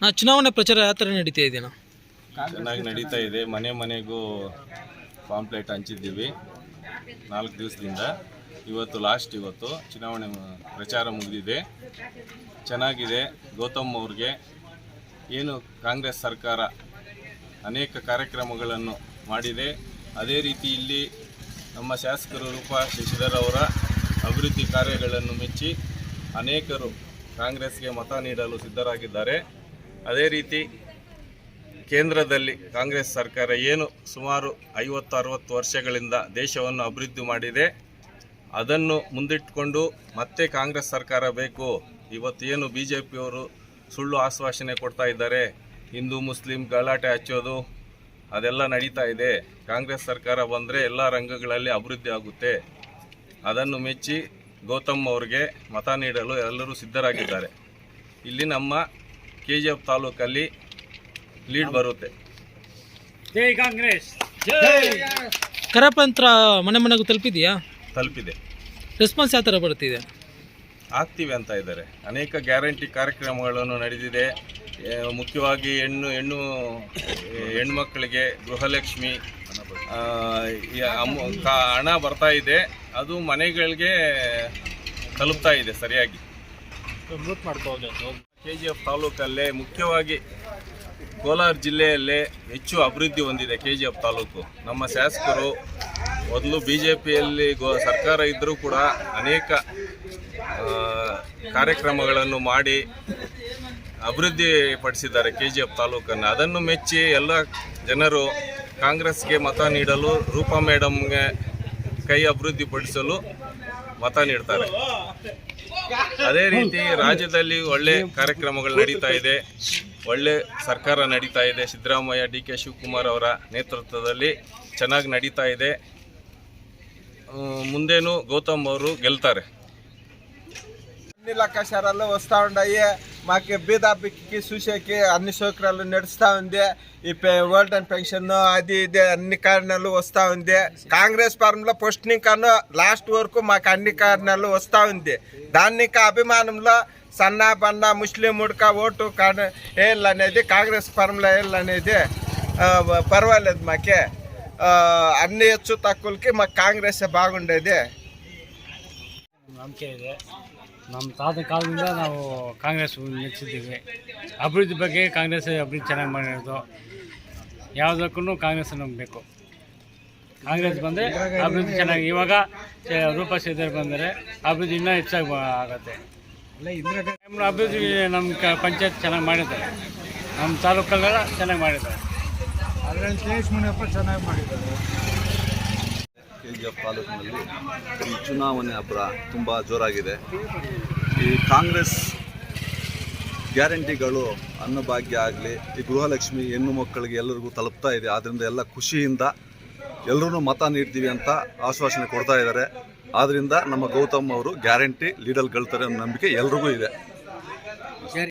ನಾ ಚುನಾವಣೆ ಪ್ರಚಾರ ಯಾವ ಥರ ನಡೀತಾ ಇದೆಯಾ ಚೆನ್ನಾಗಿ ನಡೀತಾ ಇದೆ. ಮನೆ ಮನೆಗೂ ಪಾಂಪ್ಲೆಟ್ ಹಂಚಿದ್ದೀವಿ. ನಾಲ್ಕು ದಿವಸದಿಂದ. ಇವತ್ತು ಲಾಸ್ಟ್ ಇವತ್ತು ಚುನಾವಣೆ ಪ್ರಚಾರ ಮುಗಿದಿದೆ. ಚೆನ್ನಾಗಿದೆ. ಗೌತಮ್ ಅವ್ರಿಗೆ ಏನು ಕಾಂಗ್ರೆಸ್ ಸರ್ಕಾರ ಅನೇಕ ಕಾರ್ಯಕ್ರಮಗಳನ್ನು ಮಾಡಿದೆ. ಅದೇ ರೀತಿ ಇಲ್ಲಿ ನಮ್ಮ ಶಾಸಕರು ರೂಪಾ ಶಶಿಧರ್ ಅವರ ಅಭಿವೃದ್ಧಿ ಕಾರ್ಯಗಳನ್ನು ಮೆಚ್ಚಿ ಅನೇಕರು ಕಾಂಗ್ರೆಸ್ಗೆ ಮತ ನೀಡಲು ಸಿದ್ಧರಾಗಿದ್ದಾರೆ. ಅದೇ ರೀತಿ ಕೇಂದ್ರದಲ್ಲಿ ಕಾಂಗ್ರೆಸ್ ಸರ್ಕಾರ ಏನು ಸುಮಾರು ಐವತ್ತು, ಅರವತ್ತು ವರ್ಷಗಳಿಂದ ದೇಶವನ್ನು ಅಭಿವೃದ್ಧಿ ಮಾಡಿದೆ, ಅದನ್ನು ಮುಂದಿಟ್ಟುಕೊಂಡು ಮತ್ತೆ ಕಾಂಗ್ರೆಸ್ ಸರ್ಕಾರ ಬೇಕು. ಇವತ್ತು ಏನು ಬಿ ಜೆ ಪಿಯವರು ಸುಳ್ಳು ಆಶ್ವಾಸನೆ ಕೊಡ್ತಾ ಇದ್ದಾರೆ, ಹಿಂದೂ, ಮುಸ್ಲಿಂ ಗಲಾಟೆ ಹಚ್ಚೋದು, ಅದೆಲ್ಲ ನಡೀತಾ ಇದೆ. ಕಾಂಗ್ರೆಸ್ ಸರ್ಕಾರ ಬಂದರೆ ಎಲ್ಲ ರಂಗಗಳಲ್ಲಿ ಅಭಿವೃದ್ಧಿ ಆಗುತ್ತೆ. ಅದನ್ನು ಮೆಚ್ಚಿ ಗೌತಮ್ ಅವ್ರಿಗೆ ಮತ ನೀಡಲು ಎಲ್ಲರೂ ಸಿದ್ಧರಾಗಿದ್ದಾರೆ. ಇಲ್ಲಿ ನಮ್ಮ ಕೆ ಜಿ ಎಫ್ ತಾಲೂಕಲ್ಲಿ ಲೀಡ್ ಬರುತ್ತೆ. ಜೈ ಕಾಂಗ್ರೆಸ್. ಕರಪಂತ್ರ ಮನೆ ಮನೆಗೂ ತಲುಪಿದೆಯಾ? ತಲುಪಿದೆ. ರೆಸ್ಪಾನ್ಸ್ ಯಾವ ಥರ ಬರ್ತಿದೆ? ಆಗ್ತೀವಿ ಅಂತ ಇದ್ದಾರೆ. ಅನೇಕ ಗ್ಯಾರಂಟಿ ಕಾರ್ಯಕ್ರಮಗಳನ್ನು ನಡೆದಿದೆ. ಏ, ಮುಖ್ಯವಾಗಿ ಹೆಣ್ಣು ಹೆಣ್ಣು ಹೆಣ್ಮಕ್ಕಳಿಗೆ ಗೃಹಲಕ್ಷ್ಮಿ ಆ, ಈ ಅಮೌ ಕಾ- ಹಣ ಬರ್ತಾ ಇದೆ. ಅದು ಮನೆಗಳಿಗೆ ತಲುಪ್ತಾ ಇದೆ ಸರಿಯಾಗಿ. ಕೆ ಜಿ ಎಫ್ ತಾಲೂಕಲ್ಲೇ ಮುಖ್ಯವಾಗಿ ಕೋಲಾರ ಜಿಲ್ಲೆಯಲ್ಲೇ ಹೆಚ್ಚು ಅಭಿವೃದ್ಧಿ ಹೊಂದಿದೆ ಕೆ ಜಿ ಎಫ್ ತಾಲೂಕು. ನಮ್ಮ ಶಾಸಕರು ಮೊದಲು ಬಿ ಜೆ ಪಿಯಲ್ಲಿ ಗೋ ಸರ್ಕಾರ ಇದ್ದರೂ ಕೂಡ ಅನೇಕ ಕಾರ್ಯಕ್ರಮಗಳನ್ನು ಮಾಡಿ ಅಭಿವೃದ್ಧಿ ಪಡಿಸಿದ್ದಾರೆ ಕೆ ಜಿ ಎಫ್ ತಾಲೂಕನ್ನು. ಅದನ್ನು ಮೆಚ್ಚಿ ಎಲ್ಲ ಜನರು ಕಾಂಗ್ರೆಸ್ಗೆ ಮತ ನೀಡಲು, ರೂಪಾ ಮೇಡಮ್ಗೆ ಕೈ ಅಭಿವೃದ್ಧಿಪಡಿಸಲು ಮತ ನೀಡ್ತಾರೆ. ಅದೇ ರೀತಿ ರಾಜ್ಯದಲ್ಲಿ ಒಳ್ಳೆ ಕಾರ್ಯಕ್ರಮಗಳು ನಡೀತಾ ಇದೆ. ಒಳ್ಳೆ ಸರ್ಕಾರ ನಡೀತಾ ಇದೆ. ಸಿದ್ದರಾಮಯ್ಯ, ಡಿ ಕೆ ಶಿವಕುಮಾರ್ ಅವರ ನೇತೃತ್ವದಲ್ಲಿ ಚೆನ್ನಾಗಿ ನಡೀತಾ ಇದೆ. ಮುಂದೇನು ಗೌತಮ್ ಅವರು ಗೆಲ್ತಾರೆ. మాకు బీదాపికి చూసేకి అన్ని సౌకర్యాలు నడుస్తూ ఉంది. ఈ ఓల్డ్ అండ్ పెన్షన్ అది ఇది అన్ని కారణాలు వస్తూ ఉంది. కాంగ్రెస్ పరంలో పోస్టింగ్ కాను లాస్ట్ వరకు మాకు అన్ని కారణాలు వస్తూ ఉంది. దాన్ని అభిమానంలో సన్నా బన్న ముస్లిం ఉడక ఓటు కాను అనేది కాంగ్రెస్ ఫారంలో అనేది పర్వాలేదు మాకే. అన్ని హెచ్చు తక్కువకి మాకు కాంగ్రెస్ బాగుండేది. నమ్మకం ನಮ್ಮ ತಾತ ಕಾಲದಿಂದ ನಾವು ಕಾಂಗ್ರೆಸ್ ನೆಚ್ಚಿದ್ದೀವಿ ಅಭಿವೃದ್ಧಿ ಬಗ್ಗೆ ಕಾಂಗ್ರೆಸ್ ಅಭಿವೃದ್ಧಿ ಚೆನ್ನಾಗಿ ಮಾಡಿರೋದು. ಯಾವುದಕ್ಕೂ ಕಾಂಗ್ರೆಸ್ ನಮ್ಗೆ ಕಾಂಗ್ರೆಸ್ ಬಂದರೆ ಅಭಿವೃದ್ಧಿ ಚೆನ್ನಾಗಿ ಇವಾಗ ರೂಪ ಸಿದ್ದರ್ ಬಂದರೆ ಅಭಿವೃದ್ಧಿ ಇನ್ನೂ ಹೆಚ್ಚಾಗಿ ಆಗುತ್ತೆ. ಅಭಿವೃದ್ಧಿ ನಮ್ಮ ಕ ಪಂಚಾಯತ್ ಚೆನ್ನಾಗಿ ಮಾಡಿದ್ದಾರೆ. ನಮ್ಮ ತಾಲೂಕಲ್ಲೆಲ್ಲ ಚೆನ್ನಾಗಿ ಮಾಡಿದ್ದಾರೆ. ಎಫ್ ತಾಲೂಕಿನಲ್ಲಿ ಈ ಚುನಾವಣೆ ಹಬ್ಬ ತುಂಬ ಜೋರಾಗಿದೆ. ಈ ಕಾಂಗ್ರೆಸ್ ಗ್ಯಾರಂಟಿಗಳು ಅನ್ನಭಾಗ್ಯ ಆಗಲಿ, ಈ ಗೃಹಲಕ್ಷ್ಮಿ ಹೆಣ್ಣು ಮಕ್ಕಳಿಗೆ ಎಲ್ಲರಿಗೂ ತಲುಪ್ತಾ ಇದೆ. ಆದ್ದರಿಂದ ಎಲ್ಲ ಖುಷಿಯಿಂದ ಎಲ್ಲರೂ ಮತ ನೀಡ್ತೀವಿ ಅಂತ ಆಶ್ವಾಸನೆ ಕೊಡ್ತಾ ಇದ್ದಾರೆ. ಆದ್ದರಿಂದ ನಮ್ಮ ಗೌತಮ್ ಅವರು ಗ್ಯಾರಂಟಿ ಲೀಡಲ್ಲಿ ಅನ್ನೋ ನಂಬಿಕೆ ಎಲ್ರಿಗೂ ಇದೆ.